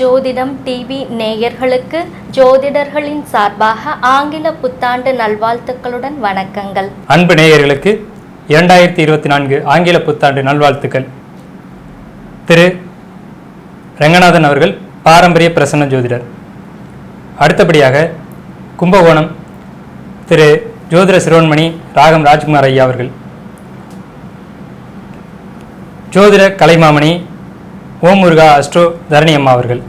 ஜோதிடம் டிவி நேயர்களுக்கு ஜோதிடர்களின் சார்பாக ஆங்கில புத்தாண்டு நல்வாழ்த்துக்களுடன் வணக்கங்கள். அன்பு நேயர்களுக்கு இரண்டாயிரத்தி இருபத்தி நான்கு ஆங்கில புத்தாண்டு நல்வாழ்த்துக்கள். திரு. ரங்கநாதன் அவர்கள் பாரம்பரிய பிரசன்ன ஜோதிடர். அடுத்தபடியாக கும்பகோணம் திரு. ஜோதிட சிரோன்மணி ராகம் ராஜ்குமார் ஐயா அவர்கள். ஜோதிட கலைமாமணி ஓம் முருகா அஸ்ட்ரோ தரணி அம்மா அவர்கள்.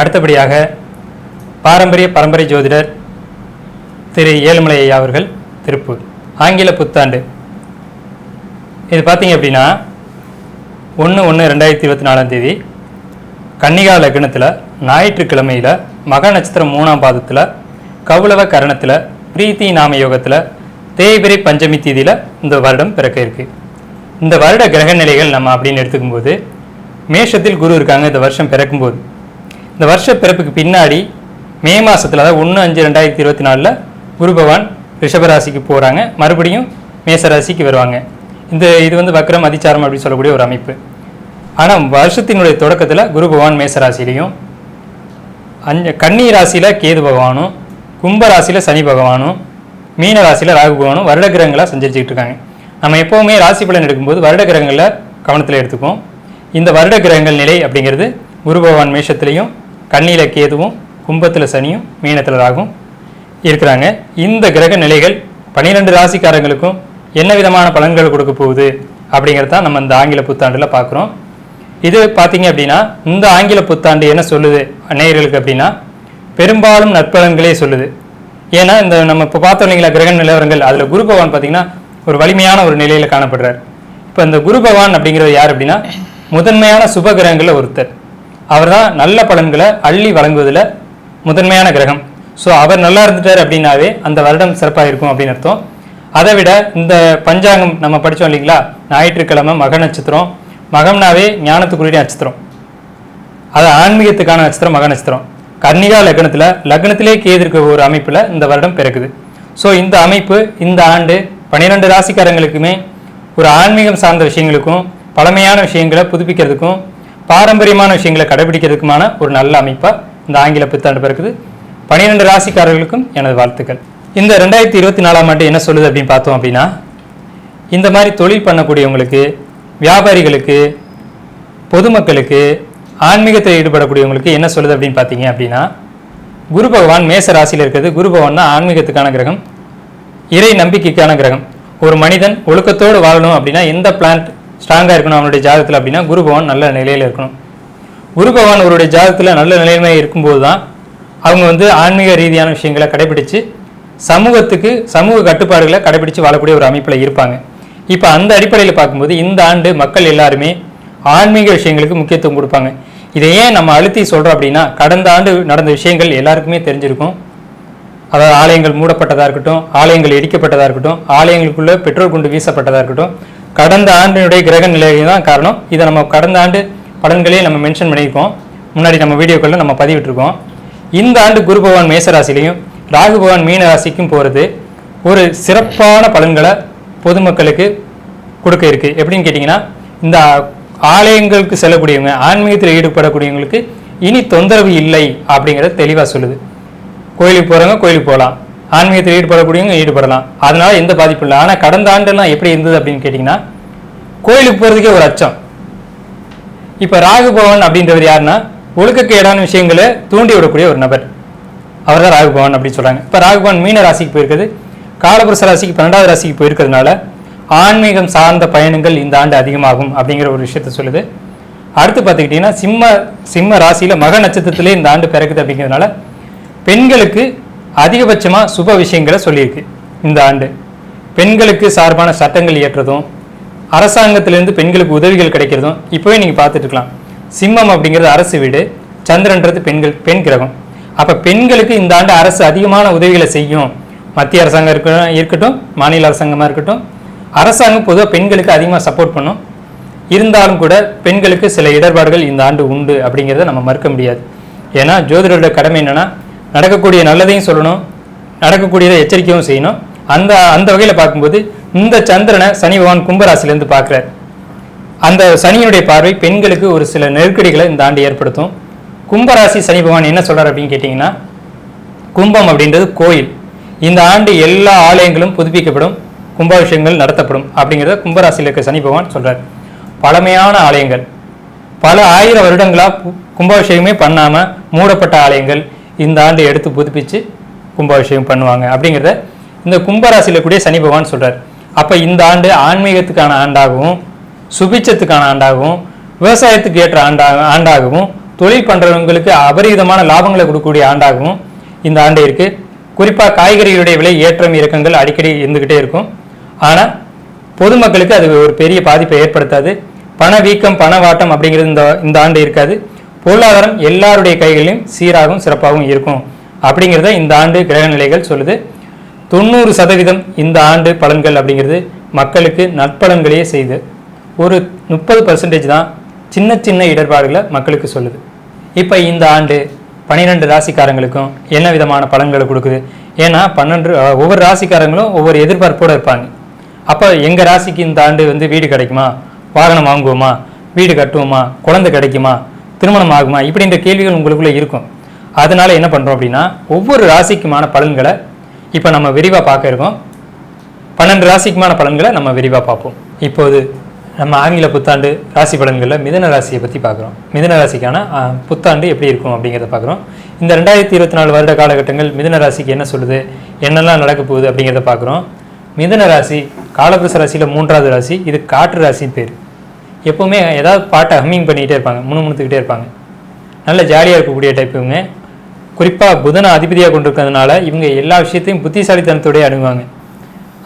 அடுத்தபடியாக பாரம்பரிய பரம்பரை ஜோதிடர் திரு ஏழுமலை ஐயா அவர்கள் திருப்பூர். ஆங்கில புத்தாண்டு. இது பார்த்தீங்க அப்படின்னா ஒன்று ஒன்று ரெண்டாயிரத்தி இருபத்தி நாலாம் தேதி கன்னிகா லக்னத்தில் ஞாயிற்றுக்கிழமையில் மக நட்சத்திரம் மூணாம் பாதத்தில் கௌளவ கரணத்தில் பிரீத்தி நாம யோகத்தில் தேய்பிரை பஞ்சமி தேதியில் இந்த வருடம் பிறக்க இருக்கு. இந்த வருட கிரக நிலைகள் நம்ம அப்படின்னு எடுத்துக்கும்போது மேஷத்தில் குரு இருக்காங்க இந்த வருஷம் பிறக்கும்போது. இந்த வருஷ பிறப்புக்கு பின்னாடி மே மாதத்தில் அதாவது ஒன்று அஞ்சு ரெண்டாயிரத்தி இருபத்தி நாலில் குரு பகவான் ரிஷபராசிக்கு போகிறாங்க மறுபடியும் மேசராசிக்கு வருவாங்க. இந்த இது வந்து வக்ரம் அதிச்சாரம் அப்படின்னு சொல்லக்கூடிய ஒரு அமைப்பு. ஆனால் வருஷத்தினுடைய தொடக்கத்தில் குரு பகவான் மேசராசிலையும் அஞ்சு கன்னி ராசியில் கேது பகவானும் கும்ப ராசியில் சனி பகவானும் மீன ராசியில் ராகு பகவானும் வருட கிரகங்களாக சஞ்சரிச்சுக்கிட்டு இருக்காங்க. நம்ம எப்போவுமே ராசி பலன் எடுக்கும்போது வருட கிரகங்களை கவனத்தில் எடுத்துக்குவோம். இந்த வருட கிரகங்கள் நிலை அப்படிங்கிறது குரு பகவான் மேஷத்துலேயும் கண்ணியில் கேதுவும் கும்பத்தில் சனியும் மீனத்தில் ராகும் இருக்கிறாங்க. இந்த கிரக நிலைகள் பன்னிரெண்டு ராசிக்காரங்களுக்கும் என்ன விதமான பலன்கள் கொடுக்க போகுது அப்படிங்கிறது தான் நம்ம இந்த ஆங்கில புத்தாண்டில் பார்க்குறோம் இது பார்த்தீங்க அப்படின்னா இந்த ஆங்கில புத்தாண்டு என்ன சொல்லுது? நேயர்களுக்கு அப்படின்னா பெரும்பாலும் நற்பலன்களே சொல்லுது. ஏன்னா இந்த நம்ம இப்போ பார்த்தோம் இல்லைங்களா கிரக நிலவரங்கள் அதில் குரு பகவான் பார்த்தீங்கன்னா ஒரு வலிமையான ஒரு நிலையில் காணப்படுறார். இப்போ இந்த குரு பகவான் அப்படிங்கிறது யார் அப்படின்னா முதன்மையான சுப கிரகங்களில் ஒருத்தர். அவர் தான் நல்ல பலன்களை அள்ளி வழங்குவதில் முதன்மையான கிரகம். ஸோ அவர் நல்லா இருந்துட்டார் அப்படின்னாவே அந்த வருடம் சிறப்பாக இருக்கும் அப்படின்னு அர்த்தம். அதை விட இந்த பஞ்சாங்கம் நம்ம படித்தோம் இல்லைங்களா ஞாயிற்றுக்கிழமை மக நட்சத்திரம். மகம்னாவே ஞானத்துக்குரிய நட்சத்திரம். அது ஆன்மீகத்துக்கான நட்சத்திரம் மக நட்சத்திரம். கர்ணிகா லக்னத்தில் லக்னத்திலே கேது இருக்க ஒரு அமைப்பில் இந்த வருடம் பிறக்குது. ஸோ இந்த அமைப்பு இந்த ஆண்டு பன்னிரெண்டு ராசிக்காரங்களுக்குமே ஒரு ஆன்மீகம் சார்ந்த விஷயங்களுக்கும் பழமையான விஷயங்களை புதுப்பிக்கிறதுக்கும் பாரம்பரியமான விஷயங்களை கடைபிடிக்கிறதுக்குமான ஒரு நல்ல அமைப்பாக இந்த ஆங்கில புத்தாண்டு பிறக்குது. பன்னிரெண்டு ராசிக்காரர்களுக்கும் எனது வாழ்த்துக்கள். இந்த ரெண்டாயிரத்தி இருபத்தி நாலாம் ஆண்டு என்ன சொல்லுது அப்படின்னு பார்த்தோம் அப்படின்னா இந்த மாதிரி தொழில் பண்ணக்கூடியவங்களுக்கு வியாபாரிகளுக்கு பொதுமக்களுக்கு ஆன்மீகத்தில் ஈடுபடக்கூடியவங்களுக்கு என்ன சொல்லுது அப்படின்னு பார்த்தீங்க அப்படின்னா குரு பகவான் மேச ராசியில் இருக்கிறது. குரு பகவான் தான் ஆன்மீகத்துக்கான கிரகம் இறை நம்பிக்கைக்கான கிரகம். ஒரு மனிதன் ஒழுக்கத்தோடு வாழணும் அப்படின்னா எந்த பிளான்ட் ஸ்ட்ராங்காக இருக்கணும் அவனுடைய ஜாதகத்தில் அப்படின்னா குரு பகவான் நல்ல நிலையில் இருக்கணும். குரு பகவான் அவருடைய ஜாதகத்தில் நல்ல நிலைமை இருக்கும்போது தான் அவங்க வந்து ஆன்மீக ரீதியான விஷயங்களை கடைபிடித்து சமூகத்துக்கு சமூக கட்டுப்பாடுகளை கடைபிடித்து வாழக்கூடிய ஒரு அமைப்பில் இருப்பாங்க. இப்போ அந்த அடிப்படையில் பார்க்கும்போது இந்த ஆண்டு மக்கள் எல்லாருமே ஆன்மீக விஷயங்களுக்கு முக்கியத்துவம் கொடுப்பாங்க. இதை ஏன் நம்ம அழுத்தி சொல்கிறோம் அப்படின்னா கடந்த ஆண்டு நடந்த விஷயங்கள் எல்லாருக்குமே தெரிஞ்சிருக்கும். அதாவது ஆலயங்கள் மூடப்பட்டதாக இருக்கட்டும் ஆலயங்கள் இடிக்கப்பட்டதாக இருக்கட்டும் ஆலயங்களுக்குள்ளே பெட்ரோல் குண்டு வீசப்பட்டதாக இருக்கட்டும் கடந்த ஆண்டினுடைய கிரக நிலையை தான் காரணம். இதை நம்ம கடந்த ஆண்டு பலன்களே நம்ம மென்ஷன் பண்ணியிருக்கோம். முன்னாடி நம்ம வீடியோக்களில் நம்ம பதிவிட்டிருக்கோம். இந்த ஆண்டு குரு பகவான் மேசராசிலையும் ராகு பகவான் மீன ராசிக்கும் போகிறது ஒரு சிறப்பான பலன்களை பொதுமக்களுக்கு கொடுக்க இருக்கு. எப்படின்னு கேட்டிங்கன்னா இந்த ஆலயங்களுக்கு செல்லக்கூடியவங்க ஆன்மீகத்தில் ஈடுபடக்கூடியவங்களுக்கு இனி தொந்தரவு இல்லை அப்படிங்கிறத தெளிவாக சொல்லுது. கோயிலுக்கு போகிறவங்க கோயிலுக்கு போகலாம். ஆன்மீகத்தில் ஈடுபடக்கூடியவங்க ஈடுபடலாம். அதனால் எந்த பாதிப்பும் இல்லை. ஆனால் கடந்த ஆண்டெல்லாம் எப்படி இருந்தது அப்படின்னு கேட்டிங்கன்னா கோயிலுக்கு போகிறதுக்கே ஒரு அச்சம். இப்போ ராகுபவன் அப்படின்றவர் யாருன்னா ஒழுக்கக்கேடான விஷயங்களை தூண்டி விடக்கூடிய ஒரு நபர். அவர் தான் ராகுபவன் அப்படின்னு சொல்கிறாங்க இப்போ ராகுபவன் மீன ராசிக்கு போயிருக்குது. காலபுருஷ ராசிக்கு பன்னெண்டாவது ராசிக்கு போயிருக்கிறதுனால ஆன்மீகம் சார்ந்த பயணங்கள் இந்த ஆண்டு அதிகமாகும் அப்படிங்கிற ஒரு விஷயத்த சொல்லுது. அடுத்து பார்த்துக்கிட்டிங்கன்னா சிம்ம சிம்ம ராசியில் மக நட்சத்திரத்திலே இந்த ஆண்டு பிறக்குது அப்படிங்கிறதுனால பெண்களுக்கு அதிகபட்சமாக சுப விஷயங்களை சொல்லியிருக்கு இந்த ஆண்டு. பெண்களுக்கு சார்பான சட்டங்கள் இயற்றுறதும் அரசாங்கத்திலிருந்து பெண்களுக்கு உதவிகள் கிடைக்கிறதும் இப்போவே நீங்கள் பார்த்துட்டு இருக்கலாம். சிம்மம் அப்படிங்கிறது அரசு வீடு சந்திரன்றது பெண்கள் பெண் கிரகம். அப்போ பெண்களுக்கு இந்த ஆண்டு அரசு அதிகமான உதவிகளை செய்யும். மத்திய அரசாங்கம் இருக்கட்டும் இருக்கட்டும் மாநில அரசாங்கமாக இருக்கட்டும் அரசாங்கம் பொதுவாக பெண்களுக்கு அதிகமாக சப்போர்ட் பண்ணும். இருந்தாலும் கூட பெண்களுக்கு சில இடர்பாடுகள் இந்த ஆண்டு உண்டு அப்படிங்கிறத நம்ம மறுக்க முடியாது. ஏன்னா ஜோதிடரோட கடமை என்னென்னா நடக்கக்கூடிய நல்லதையும் சொல்லணும் நடக்கக்கூடியதை எச்சரிக்கையும் செய்யணும். அந்த அந்த வகையில் பார்க்கும்போது இந்த சந்திரனை சனி பகவான் கும்பராசிலேருந்து பார்க்குறார். அந்த சனியினுடைய பார்வை பெண்களுக்கு ஒரு சில நெருக்கடிகளை இந்த ஆண்டு ஏற்படுத்தும். கும்பராசி சனி பகவான் என்ன சொல்கிறார் அப்படின்னு கேட்டிங்கன்னா கும்பம் அப்படின்றது கோயில். இந்த ஆண்டு எல்லா ஆலயங்களும் புதுப்பிக்கப்படும். கும்பாபிஷேகங்கள் நடத்தப்படும் அப்படிங்கிறத கும்பராசியில் இருக்க சனி பகவான் சொல்கிறார் பழமையான ஆலயங்கள். பல ஆயிரம் வருடங்களாக கும்பாபிஷேகமே பண்ணாமல் மூடப்பட்ட ஆலயங்கள் இந்த ஆண்டு எடுத்து புதுப்பித்து கும்பாபிஷேகம் பண்ணுவாங்க அப்படிங்கிறத இந்த கும்பராசியில் கூடிய சனி பகவான் சொல்கிறார் அப்போ இந்த ஆண்டு ஆன்மீகத்துக்கான ஆண்டாகவும் சுபிச்சத்துக்கான ஆண்டாகவும் விவசாயத்துக்கு ஏற்ற ஆண்டாக ஆண்டாகவும் தொழில் பண்ணுறவங்களுக்கு அபரிதமான லாபங்களை கொடுக்கக்கூடிய ஆண்டாகவும் இந்த ஆண்டு இருக்குது குறிப்பாக காய்கறிகளுடைய விலை ஏற்றம் இறக்கங்கள் அடிக்கடி இருந்துக்கிட்டே இருக்கும். ஆனால் பொதுமக்களுக்கு அது ஒரு பெரிய பாதிப்பை ஏற்படுத்தாது. பணவீக்கம் பணவாட்டம் அப்படிங்கிறது இந்த இந்த ஆண்டு இருக்காது. பொருளாதாரம் எல்லாருடைய கைகளிலும் சீராகவும் சிறப்பாகவும் இருக்கும். அப்படிங்கிறத இந்த ஆண்டு கிரக நிலைகள் சொல்லுது. தொண்ணூறு சதவீதம் இந்த ஆண்டு பலன்கள் அப்படிங்கிறது மக்களுக்கு நற்பலன்களையே செய்து ஒரு முப்பது பர்சன்டேஜ் தான் சின்ன சின்ன இடர்பாடுகளை மக்களுக்கு சொல்லுது. இப்போ இந்த ஆண்டு பன்னிரெண்டு ராசிக்காரங்களுக்கும் என்ன விதமான பலன்களை கொடுக்குது? ஏன்னா பன்னெண்டு ஒவ்வொரு ராசிக்காரங்களும் ஒவ்வொரு எதிர்பார்ப்போடு இருப்பாங்க. அப்போ எங்கள் ராசிக்கு இந்த ஆண்டு வந்து வீடு கிடைக்குமா? வாகனம் வாங்குவோமா? வீடு கட்டுவோமா? குழந்தை கிடைக்குமா? திருமணம் ஆகுமா? இப்படின்ற கேள்விகள் உங்களுக்குள்ளே இருக்கும். அதனால என்ன பண்ணுறோம் அப்படின்னா ஒவ்வொரு ராசிக்குமான பலன்களை இப்போ நம்ம விரிவாக பார்க்க இருக்கோம். பன்னெண்டு ராசிக்குமான பலன்களை நம்ம விரிவாக பார்ப்போம். இப்போது நம்ம ஆங்கில புத்தாண்டு ராசி பலன்களில் மிதன ராசியை பற்றி பார்க்குறோம். மிதன ராசிக்கான புத்தாண்டு எப்படி இருக்கும் அப்படிங்கிறத பார்க்குறோம். இந்த ரெண்டாயிரத்தி இருபத்தி நாலு வருட காலகட்டங்கள் மிதன ராசிக்கு என்ன சொல்லுது? என்னெல்லாம் நடக்க போகுது அப்படிங்கிறத பார்க்குறோம். மிதன ராசி காலபுருஷ ராசியில் மூன்றாவது ராசி இது காற்று ராசின்னு பேர். எப்போவுமே ஏதாவது பாட்டை ஹம்மிங் பண்ணிக்கிட்டே இருப்பாங்க முணுமுணுத்துக்கிட்டே இருப்பாங்க. நல்ல ஜாலியாக இருக்கக்கூடிய டைப் இவங்க. குறிப்பாக புதனை அதிபதியாக கொண்டிருக்கிறதுனால இவங்க எல்லா விஷயத்தையும் புத்திசாலித்தனத்தோடய அணுகுவாங்க.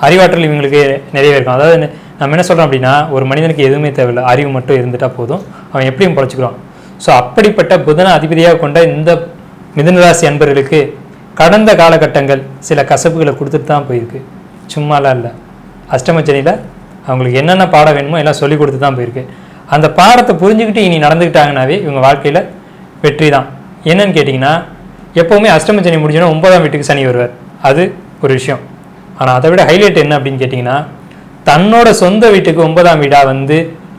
அறிவாற்றல் இவங்களுக்கு நிறைய இருக்கும். அதாவது நம்ம என்ன சொல்கிறோம் அப்படின்னா ஒரு மனிதனுக்கு எதுவுமே தேவையில்லை. அறிவு மட்டும் இருந்துட்டால் போதும். அவன் எப்படியும் பழச்சிக்கிறான். ஸோ அப்படிப்பட்ட புதனை அதிபதியாக கொண்ட இந்த மிதனராசி அன்பர்களுக்கு கடந்த காலகட்டங்கள் சில கசப்புகளை கொடுத்துட்டு தான் போயிருக்கு. சும்மாலாம் இல்லை. அஷ்டமச்சனியில் அவங்களுக்கு என்னென்ன பாடம் வேணுமோ எல்லாம் சொல்லி கொடுத்து தான் போயிருக்கு. அந்த பாடத்தை புரிஞ்சுக்கிட்டு இனி நடந்துக்கிட்டாங்கனாவே இவங்க வாழ்க்கையில் வெற்றி தான். என்னன்னு கேட்டிங்கன்னா எப்போவுமே அஷ்டமச்சனி முடிஞ்சோன்னா ஒன்பதாம் வீட்டுக்கு சனி வருவார். அது ஒரு விஷயம். ஆனால் அதை விட ஹைலைட் என்ன அப்படின்னு கேட்டிங்கன்னா தன்னோட சொந்த வீட்டுக்கு ஒன்பதாம் வீடாக வந்து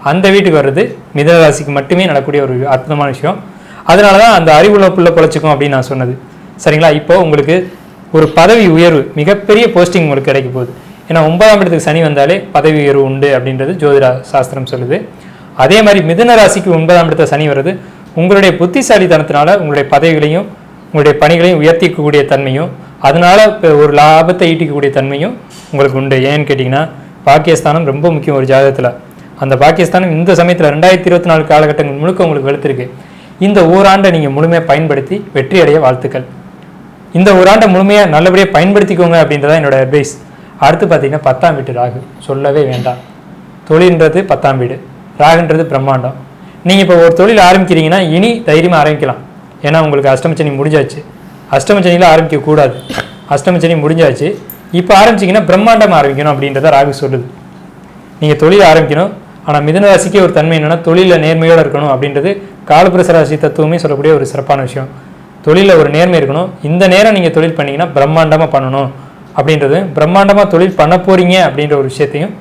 அந்த வீட்டுக்கு வர்றது மிதனராசிக்கு மட்டுமே நடக்கூடிய ஒரு அற்புதமான விஷயம். அதனால தான் அந்த அறிவுள்ள புள்ள பொழைச்சிக்கும் அப்படின்னு நான் சொன்னது. சரிங்களா? இப்போ உங்களுக்கு ஒரு பதவி உயர்வு மிகப்பெரிய போஸ்டிங் உங்களுக்கு கிடைக்க போகுது. ஏன்னா ஒன்பதாம் இடத்துக்கு சனி வந்தாலே பதவி உயர்வு உண்டு அப்படின்றது ஜோதிட சாஸ்திரம் சொல்லுது. அதே மாதிரி மிதுன ராசிக்கு ஒன்பதாம் இடத்த சனி வருது உங்களுடைய புத்திசாலித்தனத்தினால உங்களுடைய பதவிகளையும் உங்களுடைய பணிகளையும் உயர்த்திக்கக்கூடிய தன்மையும் அதனால ஒரு லாபத்தை ஈட்டிக்கக்கூடிய தன்மையும் உங்களுக்கு உண்டு. ஏன்னு கேட்டிங்கன்னா பாகிஸ்தானம் ரொம்ப முக்கியம் ஒரு ஜாதகத்தில். அந்த பாகிஸ்தானம் இந்த சமயத்தில் ரெண்டாயிரத்தி இருபத்தி நாலு காலகட்டங்கள் முழுக்க உங்களுக்கு வெளுத்திருக்கு. இந்த ஓராண்டை நீங்கள் முழுமையாக பயன்படுத்தி வெற்றி அடைய வாழ்த்துக்கள். இந்த ஒரு ஆண்டை முழுமையாக நல்லபடியாக பயன்படுத்திக்கோங்க அப்படின்றத என்னோட அட்வைஸ் அடுத்து பார்த்தீங்கன்னா பத்தாம் வீட்டு ராகு. சொல்லவே வேண்டாம். தொழில்ன்றது பத்தாம் வீடு. ராகுன்றது பிரம்மாண்டம். நீங்கள் இப்போ ஒரு தொழில் ஆரம்பிக்கிறீங்கன்னா இனி தைரியமாக ஆரம்பிக்கலாம். ஏன்னா உங்களுக்கு அஷ்டமச்சனி முடிஞ்சாச்சு. அஷ்டமச்சனியில் ஆரம்பிக்கக்கூடாது அஷ்டமச்சனி முடிஞ்சாச்சு. இப்போ ஆரம்பிச்சிங்கன்னா பிரம்மாண்டம் ஆரம்பிக்கணும் அப்படின்றத ராகு சொல்லுது. நீங்கள் தொழில் ஆரம்பிக்கணும். ஆனால் மிதுன ராசிக்கே ஒரு தன்மை என்னென்னா தொழிலில் நேர்மையோடு இருக்கணும் அப்படின்றது காலபுரச ராசி தத்துவமே சொல்லக்கூடிய ஒரு சிறப்பான விஷயம். தொழிலில் ஒரு நேர்மை இருக்கணும். இந்த நேரம் நீங்கள் தொழில் பண்ணிங்கன்னா பிரம்மாண்டமாக பண்ணணும். அப்படின்றது பிரம்மாண்டமாக தொழில் பண்ண போகிறீங்க அப்படின்ற ஒரு விஷயத்தையும்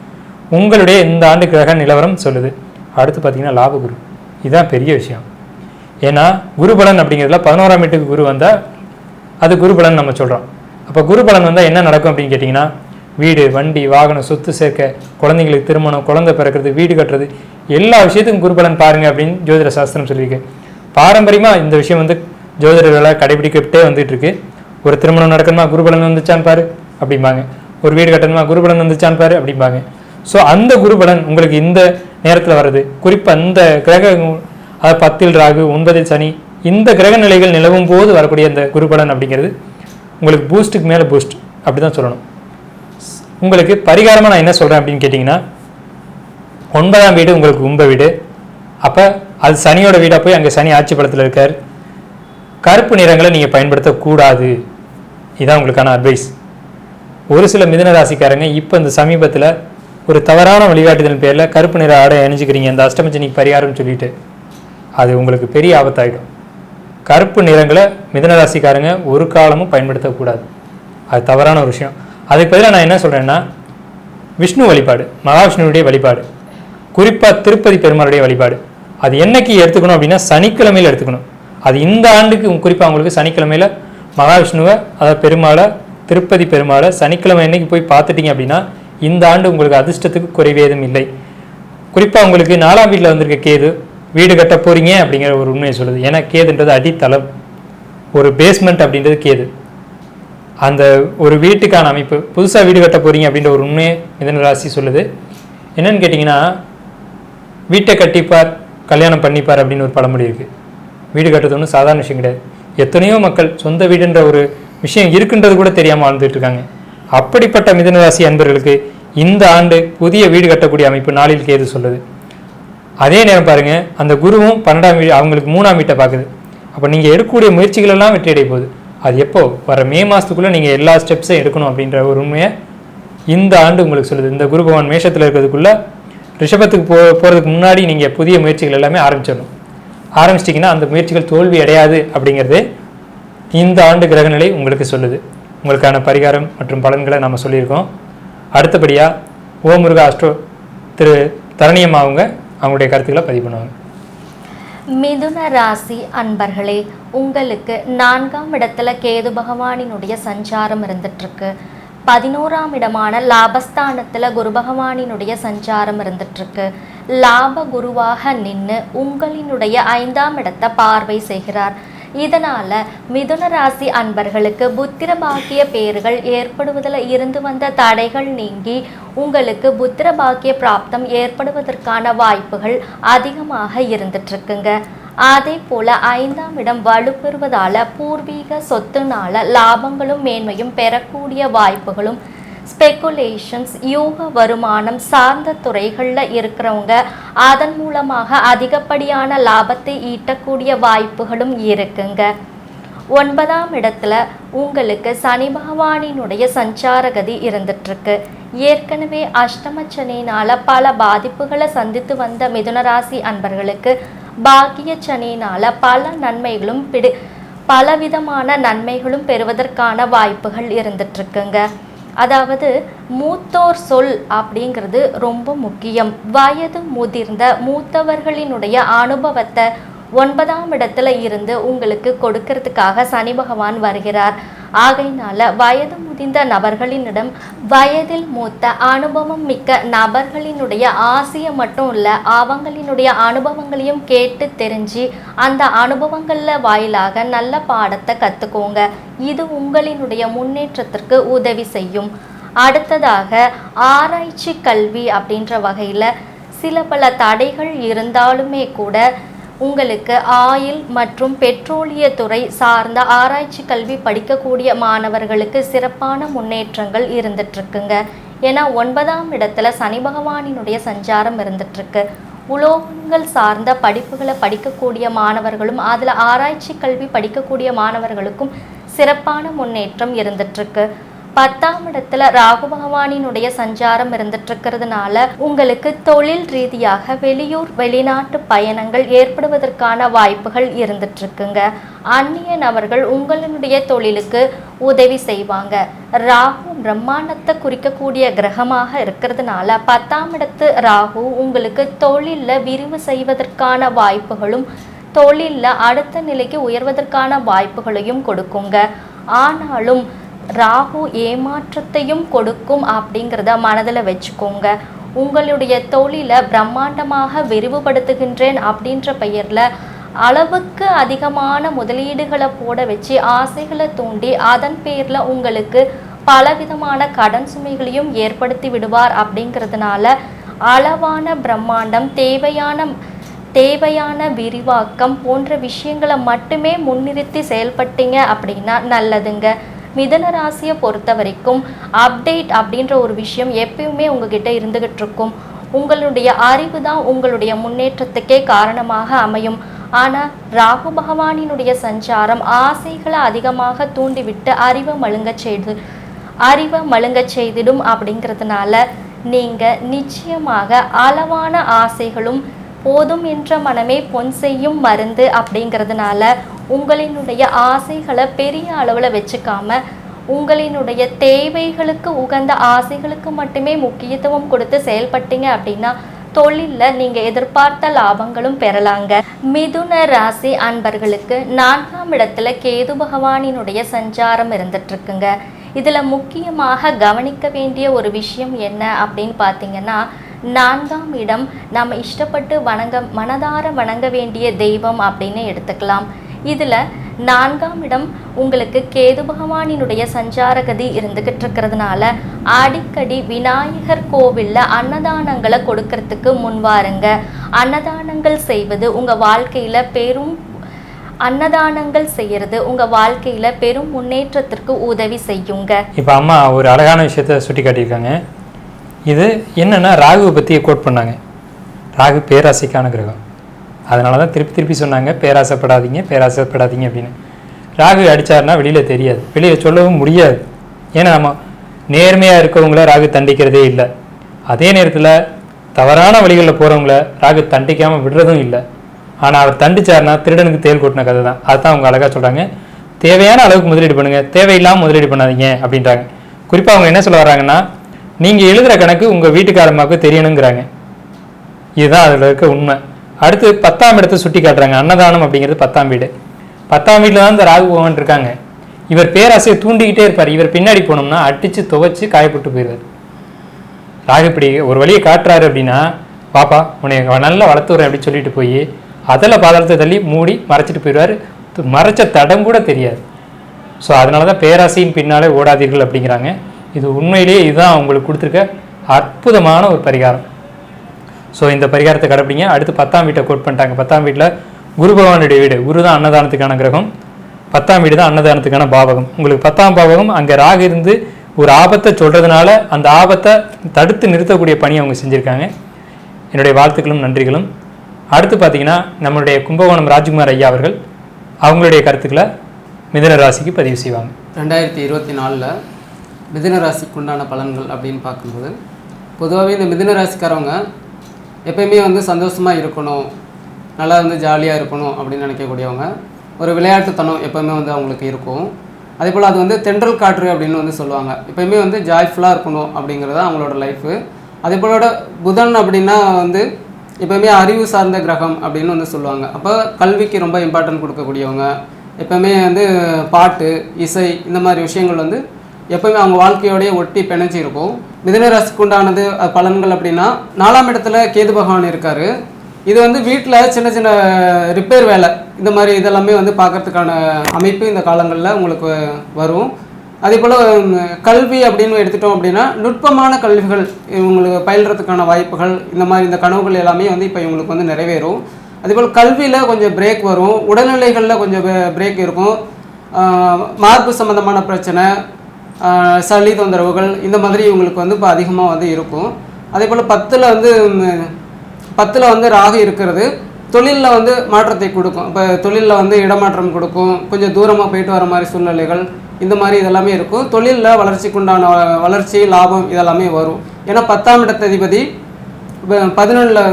உங்களுடைய இந்த ஆண்டு கிரக நிலவரம் சொல்லுது. அடுத்து பார்த்தீங்கன்னா லாபகுரு. இதுதான் பெரிய விஷயம். ஏன்னா குருபலன் அப்படிங்கிறதுல பதினோராம் வீட்டுக்கு குரு வந்தால் அது குருபலன் நம்ம சொல்கிறோம் அப்போ குருபலன் வந்தால் என்ன நடக்கும் அப்படின்னு கேட்டிங்கன்னா வீடு வண்டி வாகனம் சொத்து சேர்க்க குழந்தைங்களுக்கு திருமணம் குழந்தை பிறக்கிறது வீடு கட்டுறது எல்லா விஷயத்துக்கும் குருபலன் பாருங்க அப்படின்னு ஜோதிட சாஸ்திரம் சொல்லியிருக்கு. பாரம்பரியமாக இந்த விஷயம் வந்து ஜோதிடர்களாக கடைபிடிக்கப்பட்டே வந்துட்டு இருக்கு ஒரு திருமணம் நடக்கணுமா? குருபலன் வந்துச்சான்னு பாரு அப்படிம்பாங்க. ஒரு வீடு கட்டணுமா? குருபலன் வந்துச்சான்னு பாரு அப்படிம்பாங்க. ஸோ அந்த குருபலன் உங்களுக்கு இந்த நேரத்தில் வருது. குறிப்பாக அந்த கிரக அதாவது பத்தில் ராகு ஒன்பதில் சனி இந்த கிரக நிலைகள் நிலவும் போது வரக்கூடிய அந்த குருபலன் அப்படிங்கிறது உங்களுக்கு பூஸ்ட்டுக்கு மேலே பூஸ்ட் அப்படி தான் சொல்லணும். உங்களுக்கு பரிகாரமாக நான் என்ன சொல்கிறேன் அப்படின்னு கேட்டிங்கன்னா ஒன்பதாம் வீடு உங்களுக்கு கும்ப வீடு. அப்போ அது சனியோட வீடாக போய் அங்கே சனி ஆட்சி படத்தில் இருக்கார். கருப்பு நிறங்களை நீங்கள் பயன்படுத்தக்கூடாது. இதான் உங்களுக்கான அட்வைஸ் ஒரு சில மிதன ராசிக்காரங்க இப்போ இந்த சமீபத்தில் ஒரு தவறான வழிகாட்டுதல் பேரில் கருப்பு நிற ஆடை அணிஞ்சுக்கிறீங்க. இந்த அஷ்டமஜனிக்கு பரிகாரம்னு சொல்லிட்டு. அது உங்களுக்கு பெரிய ஆபத்தாயிடும். கருப்பு நிறங்களை மிதன ராசிக்காரங்க ஒரு காலமும் பயன்படுத்தக்கூடாது. அது தவறான ஒரு விஷயம். அதுக்கு பதிலாக நான் என்ன சொல்கிறேன்னா விஷ்ணு வழிபாடு மகாவிஷ்ணுவுடைய வழிபாடு குறிப்பாக திருப்பதி பெருமாளுடைய வழிபாடு. அது என்னைக்கு எடுத்துக்கணும் அப்படின்னா சனிக்கிழமையில் எடுத்துக்கணும். அது இந்த ஆண்டுக்கு குறிப்பாக அவங்களுக்கு சனிக்கிழமையில மகாவிஷ்ணுவை அதாவது பெருமாளை திருப்பதி பெருமாளை சனிக்கிழமை அன்னைக்கு போய் பார்த்துட்டீங்க அப்படின்னா இந்த ஆண்டு உங்களுக்கு அதிர்ஷ்டத்துக்கு குறைவேதும் இல்லை. குறிப்பாக உங்களுக்கு நாலாம் வீட்டில் வந்திருக்க கேது வீடு கட்ட போகிறீங்க அப்படிங்கிற ஒரு உண்மையை சொல்லுது. ஏன்னா கேதுன்றது அடித்தளம். ஒரு பேஸ்மெண்ட் அப்படின்றது கேது. அந்த ஒரு வீட்டுக்கான அமைப்பு புதுசாக வீடு கட்ட போகிறீங்க அப்படின்ற ஒரு உண்மையை மிதன ராசி சொல்லுது. என்னன்னு கேட்டிங்கன்னா வீட்டை கட்டிப்பார் கல்யாணம் பண்ணிப்பார் அப்படின்னு ஒரு பழமொழி இருக்குது வீடு கட்டுறது ஒன்றும் சாதாரண விஷயம் கிடையாது. எத்தனையோ மக்கள் சொந்த வீடுன்ற ஒரு விஷயம் இருக்குன்றது கூட தெரியாமல் வாழ்ந்துட்டு இருக்காங்க. அப்படிப்பட்ட மிதனராசி அன்பர்களுக்கு இந்த ஆண்டு புதிய வீடு கட்டக்கூடிய அமைப்பு நாளில் கேது சொல்லுது. அதே நேரம் பாருங்க அந்த குருவும் பன்னெண்டாம் வீடு அவங்களுக்கு மூணாம் வீட்டை பார்க்குது. அப்போ நீங்கள் எடுக்கக்கூடிய முயற்சிகளெல்லாம் வெற்றி அடைய போகுது. அது எப்போ? வர மே மாதத்துக்குள்ளே நீங்கள் எல்லா ஸ்டெப்ஸும் எடுக்கணும் அப்படின்ற ஒரு உண்மையை இந்த ஆண்டு உங்களுக்கு சொல்லுது. இந்த குரு பகவான் மேஷத்தில் இருக்கிறதுக்குள்ளே ரிஷபத்துக்கு போ போகிறதுக்கு முன்னாடி நீங்கள் புதிய முயற்சிகள் எல்லாமே ஆரம்பிச்சிடணும். ஆரம்பிச்சிட்டிங்கன்னா அந்த முயற்சிகள் தோல்வி அடையாது அப்படிங்கிறது இந்த ஆண்டு கிரகநிலை உங்களுக்கு சொல்லுது. உங்களுக்கான பரிகாரம் மற்றும் பலன்களை நம்ம சொல்லியிருக்கோம். அடுத்தபடியாக ஓ முருகா அஷ்டோ திரு தரணியம்மா அவங்க அவங்களுடைய கருத்துக்களை பதிவு பண்ணுவாங்க. மிதுன ராசி அன்பர்களே உங்களுக்கு நான்காம் இடத்துல கேது பகவானினுடைய சஞ்சாரம் இருந்துட்டுருக்கு. பதினோராம் இடமான லாபஸ்தானத்தில் குரு பகவானினுடைய சஞ்சாரம் இருந்துட்டுருக்கு. லாப குருவாக நின்று உங்களினுடைய ஐந்தாம் இடத்தை பார்வை செய்கிறார். இதனால மிதுன ராசி அன்பர்களுக்கு புத்திர பாக்கிய பேர்கள் ஏற்படுவதில் இருந்து வந்த தடைகள் நீங்கி உங்களுக்கு புத்திர பாக்கிய பிராப்தம் ஏற்படுவதற்கான வாய்ப்புகள் அதிகமாக இருந்துட்டுருக்குங்க. அதே போல ஐந்தாம் இடம் வலுப்பெறுவதால பூர்வீக சொத்துனால லாபங்களும் மேன்மையும் பெறக்கூடிய வாய்ப்புகளும் ஸ்பெகுலேஷன்ஸ் யூக வருமானம் சார்ந்த துறைகளில் இருக்கிறவங்க அதன் மூலமாக அதிகப்படியான லாபத்தை ஈட்டக்கூடிய வாய்ப்புகளும் இருக்குங்க. ஒன்பதாம் இடத்துல உங்களுக்கு சனி பகவானினுடைய சஞ்சாரகதி இருந்துட்டுருக்கு. ஏற்கனவே அஷ்டமச்சனினால் பல பாதிப்புகளை சந்தித்து வந்த மிதுனராசி அன்பர்களுக்கு பாக்கிய சனினால் பல நன்மைகளும் பிடி பலவிதமான நன்மைகளும் பெறுவதற்கான வாய்ப்புகள் இருந்துட்டுருக்குங்க. இருக்குங்க அதாவது மூத்தோர் சொல் அப்படிங்கிறது ரொம்ப முக்கியம். வயது முதிர்ந்த மூத்தவர்களினுடைய அனுபவத்தை ஒன்பதாம் இடத்துல இருந்து உங்களுக்கு கொடுக்கறதுக்காக சனி பகவான் வருகிறார். ஆகையினால வயது முதிர்ந்த நபர்களினிடம் வயதில் மூத்த அனுபவம் மிக்க நபர்களினுடைய ஆசையை மட்டும் இல்லை அவங்களினுடைய அனுபவங்களையும் கேட்டு தெரிஞ்சு அந்த அனுபவங்களில் வாயிலாக நல்ல பாடத்தை கற்றுக்கோங்க இது உங்களினுடைய முன்னேற்றத்திற்கு உதவி செய்யும். அடுத்ததாக ஆராய்ச்சி கல்வி அப்படின்ற வகையில் சில பல தடைகள் இருந்தாலுமே கூட உங்களுக்கு ஆயில் மற்றும் பெட்ரோலியத்துறை சார்ந்த ஆராய்ச்சி கல்வி படிக்கக்கூடிய மாணவர்களுக்கு சிறப்பான முன்னேற்றங்கள் இருந்துட்டுருக்குங்க. ஏன்னா ஒன்பதாம் இடத்துல சனி பகவானினுடைய சஞ்சாரம் இருந்துட்டுருக்கு. உலோகங்கள் சார்ந்த படிப்புகளை படிக்கக்கூடிய மாணவர்களும் அதில் ஆராய்ச்சி கல்வி படிக்கக்கூடிய மாணவர்களுக்கும் சிறப்பான முன்னேற்றம் இருந்துட்டுருக்கு. பத்தாம் இடத்துல ராகு பகவானினுடைய சஞ்சாரம் இருந்துட்டு இருக்கிறதுனால உங்களுக்கு தொழில் ரீதியாக வெளியூர் வெளிநாட்டு பயணங்கள் ஏற்படுவதற்கான வாய்ப்புகள் இருந்துட்டு இருக்குங்க அந்நிய நபர்கள் உங்களுடைய தொழிலுக்கு உதவி செய்வாங்க. ராகு பிரம்மாண்டத்தை குறிக்கக்கூடிய கிரகமாக இருக்கிறதுனால பத்தாம் இடத்து ராகு உங்களுக்கு தொழிலில் விரிவு செய்வதற்கான வாய்ப்புகளும் தொழிலில் அடுத்த நிலைக்கு உயர்வதற்கான வாய்ப்புகளையும் கொடுக்குங்க. ஆனாலும் ராகு ஏமாற்றத்தையும் கொடுக்கும் அப்படிங்கிறத மனதில் வச்சுக்கோங்க. உங்களுடைய தொழிலை பிரம்மாண்டமாக விரிவுபடுத்துகின்றேன் அப்படின்ற பெயரில் அளவுக்கு அதிகமான முதலீடுகளை போட வச்சு ஆசைகளை தூண்டி அதன் பேரில் உங்களுக்கு பலவிதமான கடன் சுமைகளையும் ஏற்படுத்தி விடுவார் அப்படிங்கிறதுனால அளவான பிரம்மாண்டம் தேவையான தேவையான விரிவாக்கம் போன்ற விஷயங்களை மட்டுமே முன்னிறுத்தி செயல்பட்டீங்க அப்படின்னா நல்லதுங்க. மிதன ராசியை பொறுத்த வரைக்கும் அப்டேட் அப்படின்ற ஒரு விஷயம் எப்பயுமே உங்ககிட்ட இருந்துகிட்டு இருக்கும். உங்களுடைய அறிவு தான் உங்களுடைய முன்னேற்றத்துக்கே காரணமாக அமையும். ஆனால் ராகு பகவானினுடைய சஞ்சாரம் ஆசைகளை அதிகமாக தூண்டிவிட்டு அறிவை மழுங்கச் செய்து அறிவை மழுங்கச் செய்திடும் அப்படிங்கிறதுனால நீங்கள் நிச்சயமாக அளவான ஆசைகளும் போதும் என்ற மனமே பொன் செய்யும் மருந்து அப்படிங்கிறதுனால உங்களினுடைய ஆசைகளை பெரிய அளவில் வச்சுக்காம உங்களினுடைய தேவைகளுக்கு உகந்த ஆசைகளுக்கு மட்டுமே முக்கியத்துவம் கொடுத்து செயல்பட்டீங்க அப்படின்னா தொழிலில் நீங்கள் எதிர்பார்த்த லாபங்களும் பெறலாங்க. மிதுன ராசி அன்பர்களுக்கு நான்காம் இடத்துல கேது பகவானினுடைய சஞ்சாரம் இருந்துட்டு இருக்குங்க இதில் முக்கியமாக கவனிக்க வேண்டிய ஒரு விஷயம் என்ன அப்படின்னு பார்த்தீங்கன்னா நான்காம் இடம் நம்ம இஷ்டப்பட்டு வணங்க மனதார வணங்க வேண்டிய தெய்வம் அப்படின்னு எடுத்துக்கலாம். இதில் நான்காம் இடம் உங்களுக்கு கேது பகவானினுடைய சஞ்சாரகதி இருந்துகிட்டு இருக்கிறதுனால அடிக்கடி விநாயகர் கோவிலில் அன்னதானங்களை கொடுக்கறதுக்கு முன்வாருங்க அன்னதானங்கள் செய்வது உங்கள் வாழ்க்கையில் பெரும் அன்னதானங்கள் செய்யறது உங்கள் வாழ்க்கையில் பெரும் முன்னேற்றத்திற்கு உதவி செய்யுங்க. இப்போ அம்மா ஒரு அழகான விஷயத்த சுட்டி காட்டியிருக்காங்க. இது என்னன்னா ராகுவை பற்றி கோட் பண்ணாங்க. ராகு பேராசிக்கான கிரகம். அதனால தான் திருப்பி திருப்பி சொன்னாங்க பேராசைப்படாதீங்க பேராசைப்படாதீங்க அப்படின்னு. ராகு அடிச்சாருன்னா வெளியில் தெரியாது. வெளியில் சொல்லவும் முடியாது. ஏன்னா நம்ம நேர்மையாக இருக்கவங்கள ராகு தண்டிக்கிறதே இல்லை. அதே நேரத்தில் தவறான வழிகளில் போகிறவங்கள ராகு தண்டிக்காமல் விடுறதும் இல்லை. ஆனால் அவர் தண்டிச்சாருன்னா திருடனுக்கு தேல் கொட்டின கதை தான். அதுதான் அவங்க அழகாக சொல்கிறாங்க தேவையான அளவுக்கு முதலீடு பண்ணுங்கள் தேவையில்லாமல் முதலீடு பண்ணாதீங்க அப்படின்றாங்க. குறிப்பாக அவங்க என்ன சொல்ல வராங்கன்னா நீங்கள் எழுதுகிற கணக்கு உங்கள் வீட்டுக்காரம்மாவுக்கு தெரியணுங்கிறாங்க. இதுதான் அதில் இருக்க உண்மை. அடுத்து பத்தாம் இடத்தை சுட்டி காட்டுறாங்க. அன்னதானம் அப்படிங்கிறது பத்தாம் வீடு. பத்தாம் வீட்டில் தான் இந்த ராகு பகவான் இருக்காங்க. இவர் பேராசையை தூண்டிக்கிட்டே இருப்பார். இவர் பின்னாடி போனோம்னா அடித்து துவைச்சு காயப்பட்டு போயிடுவார். ராகு இப்படி ஒரு வழியை காட்டுறாரு அப்படின்னா பாப்பா உன்னை நல்லா வளர்த்துறேன் அப்படின்னு சொல்லிட்டு போய் அதில் பாதாளத்தை தள்ளி மூடி மறைச்சிட்டு போயிடுவார். மறைச்ச தடம் கூட தெரியாது. ஸோ அதனால தான் பேராசையின் பின்னாலே ஓடாதீர்கள் அப்படிங்கிறாங்க. இது உண்மையிலேயே இதுதான் அவங்களுக்கு கொடுத்துருக்க அற்புதமான ஒரு பரிகாரம். ஸோ இந்த பரிகாரத்தை கடைப்பிடிங்க. அடுத்து பத்தாம் வீட்டை கோட் பண்ணிட்டாங்க. பத்தாம் வீட்டில் குரு பகவானுடைய வீடு. குரு தான் அன்னதானத்துக்கான கிரகம். பத்தாம் வீடு தான் அன்னதானத்துக்கான பாவகம். உங்களுக்கு பத்தாம் பாவகம் அங்கே ராகு இருந்து ஒரு ஆபத்தை சொல்கிறதுனால அந்த ஆபத்தை தடுத்து நிறுத்தக்கூடிய பணி அவங்க செஞ்சுருக்காங்க. என்னுடைய வாழ்த்துக்களும் நன்றிகளும். அடுத்து பார்த்தீங்கன்னா நம்மளுடைய கும்பகோணம் ராஜ்குமார் ஐயா அவர்கள் அவங்களுடைய கருத்துக்களை மிதன ராசிக்கு பதிவு செய்வாங்க. ரெண்டாயிரத்தி இருபத்தி நாலில் மிதன ராசிக்கு உண்டான பலன்கள் அப்படின்னு பார்க்கும்போது பொதுவாகவே இந்த மிதன ராசிக்காரவங்க எப்பயுமே வந்து சந்தோஷமாக இருக்கணும். நல்லா வந்து ஜாலியாக இருக்கணும் அப்படின்னு நினைக்கக்கூடியவங்க. ஒரு விளையாட்டுத்தனம் எப்போவுமே வந்து அவங்களுக்கு இருக்கும். அதே போல் அது வந்து தென்றல் காற்று அப்படின்னு வந்து சொல்லுவாங்க. எப்பயுமே வந்து ஜாய்ஃபுல்லாக இருக்கணும் அப்படிங்கிறது தான் அவங்களோட லைஃபு அதே போலோட புதன் அப்படின்னா வந்து எப்பவுமே அறிவு சார்ந்த கிரகம் அப்படின்னு வந்து சொல்லுவாங்க. அப்போ கல்விக்கு ரொம்ப இம்பார்ட்டன்ட் கொடுக்கக்கூடியவங்க. எப்பவுமே வந்து பாட்டு இசை இந்த மாதிரி விஷயங்கள் வந்து எப்பவுமே அவங்க வாழ்க்கையோடய ஒட்டி பிணைஞ்சு இருக்கும் மிதனராசிக்கு உண்டானது பலன்கள் அப்படின்னா நாலாம் இடத்துல கேது பகவான் இருக்காரு. இது வந்து வீட்டில் சின்ன சின்ன ரிப்பேர் வேலை. இந்த மாதிரி இதெல்லாமே வந்து பார்க்கறதுக்கான அமைப்பு இந்த காலங்களில் உங்களுக்கு வரும். அதே போல் கல்வி அப்படின்னு எடுத்துட்டோம் அப்படின்னா நுட்பமான கல்விகள் இவங்களுக்கு பயில்றதுக்கான வாய்ப்புகள் இந்த மாதிரி இந்த கனவுகள் எல்லாமே வந்து இப்போ இவங்களுக்கு வந்து நிறைவேறும். அதேபோல் கல்வியில் கொஞ்சம் பிரேக் வரும். உடல்நிலைகளில் கொஞ்சம் பிரேக் இருக்கும். மார்பு சம்மந்தமான பிரச்சனை சளி தொந்தரவுகள் இந்த மாதிரி இவங்களுக்கு வந்து இப்போ அதிகமாக வந்து இருக்கும். அதே போல் பத்தில் வந்து பத்தில் வந்து ராகு இருக்கிறது தொழிலில் வந்து மாற்றத்தை கொடுக்கும். இப்போ தொழிலில் வந்து இடமாற்றம் கொடுக்கும். கொஞ்சம் தூரமாக போயிட்டு வர மாதிரி சூழ்நிலைகள் இந்த மாதிரி இதெல்லாமே இருக்கும். தொழிலில் வளர்ச்சிக்குண்டான வளர்ச்சி லாபம் இதெல்லாமே வரும். ஏன்னா பத்தாம் இடத்ததிபதி பதினொன்றில்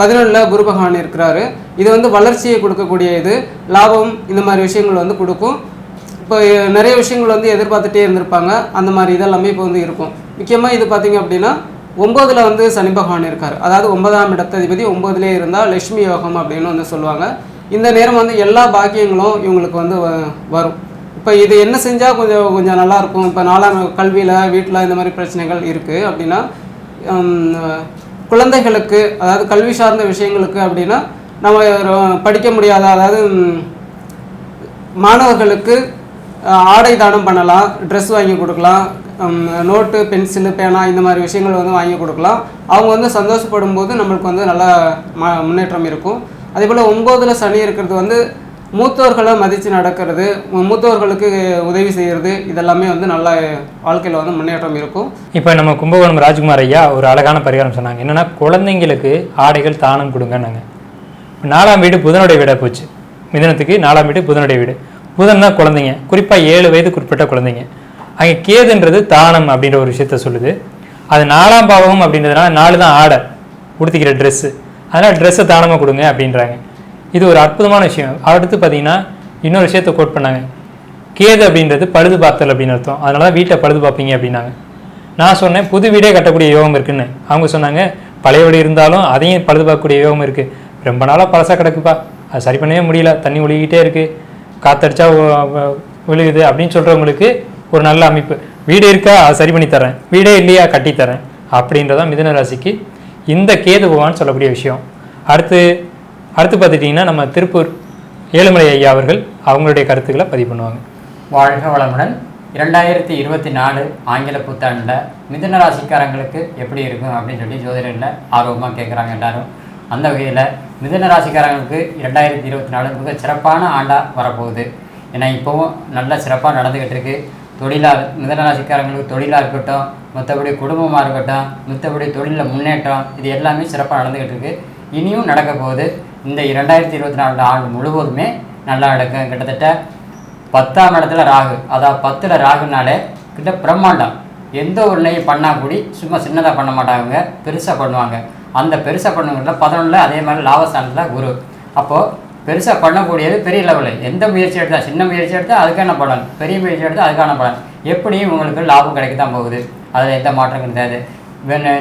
பதினொன்றில் குரு பகவான் இருக்கிறாரு. இது வந்து வளர்ச்சியை கொடுக்கக்கூடிய இது லாபம் இந்த மாதிரி விஷயங்கள் வந்து கொடுக்கும். இப்போ நிறைய விஷயங்கள் வந்து எதிர்பார்த்துட்டே இருந்திருப்பாங்க. அந்த மாதிரி இதெல்லாமே இப்போ வந்து இருக்கும். முக்கியமாக இது பார்த்தீங்க அப்படின்னா ஒம்போதில் வந்து சனி பகவான் இருக்கார். அதாவது ஒன்பதாம் இடத்ததிபதி ஒம்போதுலேயே இருந்தால் லட்சுமி யோகம் அப்படின்னு வந்து சொல்லுவாங்க. இந்த நேரம் வந்து எல்லா பாக்கியங்களும் இவங்களுக்கு வந்து வ- வரும். இப்போ இது என்ன செஞ்சால் கொஞ்சம் கொஞ்சம் நல்லாயிருக்கும் இப்போ நாலாம் கல்வியில் வீட்டில் இந்த மாதிரி பிரச்சனைகள் இருக்குது அப்படின்னா குழந்தைகளுக்கு அதாவது கல்வி சார்ந்த விஷயங்களுக்கு அப்படின்னா நம்ம படிக்க முடியாத அதாவது மாணவர்களுக்கு ஆடை தானம் பண்ணலாம் ட்ரெஸ் வாங்கி கொடுக்கலாம் நோட்டு பென்சிலு பேனா இந்த மாதிரி விஷயங்கள் வந்து வாங்கி கொடுக்கலாம். அவங்க வந்து சந்தோஷப்படும் போது நம்மளுக்கு வந்து நல்ல ம முன்னேற்றம் இருக்கும். அதே போல் ஒம்போதில் சனி இருக்கிறது வந்து மூத்தோர்களை மதித்து நடக்கிறது மூத்தோர்களுக்கு உதவி செய்கிறது இதெல்லாமே வந்து நல்ல வாழ்க்கையில் வந்து முன்னேற்றம் இருக்கும். இப்போ நம்ம கும்பகோணம் ராஜ்குமார் ஐயா ஒரு அழகான பரிகாரம் சொன்னாங்க. என்னன்னா குழந்தைங்களுக்கு ஆடைகள் தானம் கொடுங்கன்னாங்க. நாலாம் வீடு புதனுடைய வீடாக போச்சு. மிதனத்துக்கு நாலாம் வீடு புதனுடைய வீடு. புதன் தான் குழந்தைங்க. குறிப்பாக ஏழு வயதுக்கு குறிப்பிட்ட குழந்தைங்க. அங்கே கேதுன்றது தானம் அப்படின்ற ஒரு விஷயத்த சொல்லுது. அது நாலாம் பாவகம் அப்படின்றதுனால நாலு தான் ஆடை. உடுத்திக்கிற ட்ரெஸ்ஸு அதனால் ட்ரெஸ்ஸை தானமாக கொடுங்க அப்படின்றாங்க. இது ஒரு அற்புதமான விஷயம். அடுத்து பார்த்தீங்கன்னா இன்னொரு விஷயத்தை கோட் பண்ணாங்க. கேது அப்படின்றது பழுது பார்த்தல் அப்படின்னு அர்த்தம். அதனால தான் வீட்டை பழுது பார்ப்பீங்க அப்படின்னாங்க. நான் சொன்னேன் புது வீடே கட்டக்கூடிய யோகம் இருக்குன்னு. அவங்க சொன்னாங்க பழைய வீடு இருந்தாலும் அதையும் பழுது பார்க்கக்கூடிய யோகம் இருக்குது ரொம்ப நாளாக பழசாக கிடக்குப்பா. அது சரி பண்ணவே முடியல. தண்ணி ஒழுகிட்டே இருக்குது காத்தடிச்சா விழுகுது அப்படின்னு சொல்கிறவங்களுக்கு ஒரு நல்ல அமைப்பு. வீடு இருக்கா? அது சரி பண்ணி தரேன் வீடே இல்லையா? கட்டி தரேன் அப்படின்றதான் மிதுன ராசிக்கு இந்த கேது பகவான் சொல்லக்கூடிய விஷயம். அடுத்து அடுத்து பார்த்துட்டிங்கன்னா நம்ம திருப்பூர் ஏழுமலை ஐயா அவர்கள் அவங்களுடைய கருத்துக்களை பதிவு பண்ணுவாங்க. வாழ்க வளமுடன். இரண்டாயிரத்தி இருபத்தி நாலு ஆங்கில புத்தாண்டில் மிதுன ராசிக்காரங்களுக்கு எப்படி இருக்கும் அப்படின்னு சொல்லி ஜோதிடரில் ஆர்வமாக கேட்குறாங்க எல்லாரும். அந்த வகையில் மிதுன ராசிக்காரங்களுக்கு இரண்டாயிரத்தி இருபத்தி நாலு மிக சிறப்பான ஆண்டாக வரப்போகுது. ஏன்னா இப்போவும் நல்ல சிறப்பாக நடந்துக்கிட்டு இருக்கு. தொழிலாக மிதன ராசிக்காரங்களுக்கு தொழிலாக இருக்கட்டும் மற்றபடி குடும்பமாக இருக்கட்டும் மற்றபடி தொழிலில் முன்னேற்றம் இது எல்லாமே சிறப்பாக நடந்துக்கிட்டு இருக்கு. இனியும் நடக்க போகுது. இந்த இரண்டாயிரத்தி இருபத்தி நாலு ஆண்டு முழுவதுமே நல்லா நடக்கும். கிட்டத்தட்ட பத்தாம் இடத்துல ராகு. அதாவது பத்தில் ராகுனாலே கிட்ட பிரம்மாண்டம். எந்த ஒரு நெய் பண்ணால் கூடி சும்மா சின்னதாக பண்ண மாட்டாங்க. பெருசாக பண்ணுவாங்க. அந்த பெருசாக பண்ணுவங்கள பதினொன்றில் அதே மாதிரி லாபஸ்தானத்தில் குரு. அப்போது பெருசாக பண்ணக்கூடியது பெரிய லெவலில் எந்த முயற்சி எடுத்தால் சின்ன முயற்சி எடுத்தால் அதுக்கான பலன். பெரிய முயற்சி எடுத்தால் அதுக்கான பலன். எப்படியும் உங்களுக்கு லாபம் கிடைக்க தான் போகுது. அதில் எந்த மாற்றம் கிடையாது.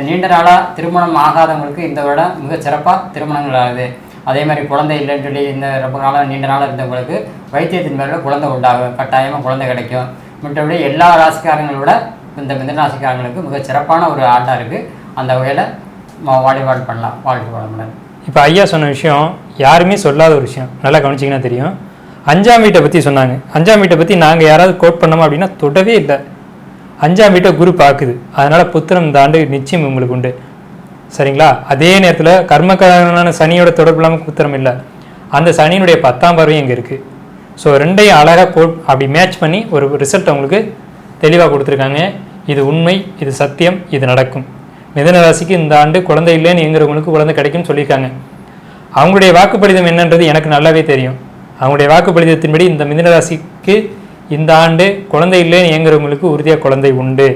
நீண்ட நாளாக திருமணம் ஆகாதவங்களுக்கு இந்த விட மிக சிறப்பாக திருமணங்கள் ஆகுது. அதே மாதிரி குழந்தை இல்லைன்னு சொல்லி இந்த ரொம்ப நாளாக நீண்ட நாளாக இருந்தவங்களுக்கு வைத்தியத்தின் மேலே குழந்தை உண்டாகும். கட்டாயமாக குழந்தை கிடைக்கும். மற்றபடி எல்லா ராசிக்காரங்களோட இந்த மிதன ராசிக்காரங்களுக்கு மிக சிறப்பான ஒரு ஆண்டாக இருக்குது அந்த வகையில் வழிபாடு பண்ணலாம் வாழ்க்கை வளமுடன். இப்போ ஐயா சொன்ன விஷயம் யாருமே சொல்லாத ஒரு விஷயம். நல்லா கவனிச்சிங்கன்னா தெரியும். அஞ்சாம் வீட்டை பற்றி சொன்னாங்க. அஞ்சாம் வீட்டை பற்றி நாங்கள் யாராவது கோட் பண்ணோமா அப்படின்னா தொடவே இல்லை. அஞ்சாம் வீட்டை குரு பார்க்குது. அதனால் புத்திரம் தாண்டு நிச்சயம் உங்களுக்கு உண்டு. சரிங்களா? அதே நேரத்தில் கர்மக்காரனான சனியோட தொடர்பு இல்லாமல் புத்திரம் இல்லை. அந்த சனியினுடைய பத்தாம் பார்வையும் இங்கே இருக்குது ஸோ ரெண்டையும் அழகாக கோட் அப்படி மேட்ச் பண்ணி ஒரு ரிசல்ட் அவங்களுக்கு தெளிவாக கொடுத்துருக்காங்க. இது உண்மை இது சத்தியம் இது நடக்கும். மிதன ராசிக்கு இந்த ஆண்டு குழந்தை இல்லைன்னு எங்கிறவங்களுக்கு குழந்தை கிடைக்கும்னு சொல்லியிருக்காங்க. அவங்களுடைய வாக்குப்படிதம் என்னன்றது எனக்கு நல்லாவே தெரியும். அவங்களுடைய வாக்குப்படிதத்தின்படி இந்த மிதன ராசிக்கு இந்த ஆண்டு குழந்தை இல்லைன்னு இயங்குறவங்களுக்கு உறுதியாக குழந்தை உண்டு.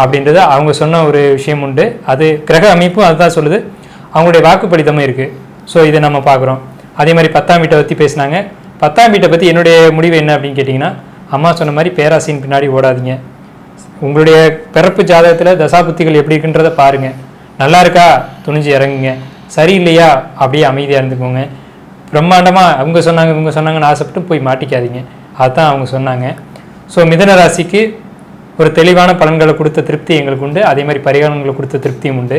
அப்படின்றது அவங்க சொன்ன ஒரு விஷயம் உண்டு. அது கிரக அமைப்பும் அதுதான் சொல்லுது. அவங்களுடைய வாக்குப்படிதமும் இருக்குது ஸோ இதை நம்ம பார்க்குறோம். அதே மாதிரி பத்தாம் வீட்டை பற்றி பேசினாங்க. பத்தாம் வீட்டை பற்றி என்னுடைய முடிவு என்ன அப்படின்னு கேட்டிங்கன்னா அம்மா சொன்ன மாதிரி பேராசின் பின்னாடி ஓடாதீங்க. உங்களுடைய பிறப்பு ஜாதகத்தில் தசாபுத்திகள் எப்படி இருக்குன்றதை பாருங்கள் நல்லா இருக்கா? துணிஞ்சு இறங்குங்க. சரியில்லையா? அப்படியே அமைதியாக இருந்துக்கோங்க. பிரம்மாண்டமாக அவங்க சொன்னாங்க இவங்க சொன்னாங்கன்னு ஆசைப்பட்டு போய் மாட்டிக்காதீங்க. அதுதான் அவங்க சொன்னாங்க. ஸோ மிதன ராசிக்கு ஒரு தெளிவான பலன்களை கொடுத்த திருப்தி எங்களுக்கு உண்டு. அதே மாதிரி பரிகாரங்களை கொடுத்த திருப்தியும் உண்டு.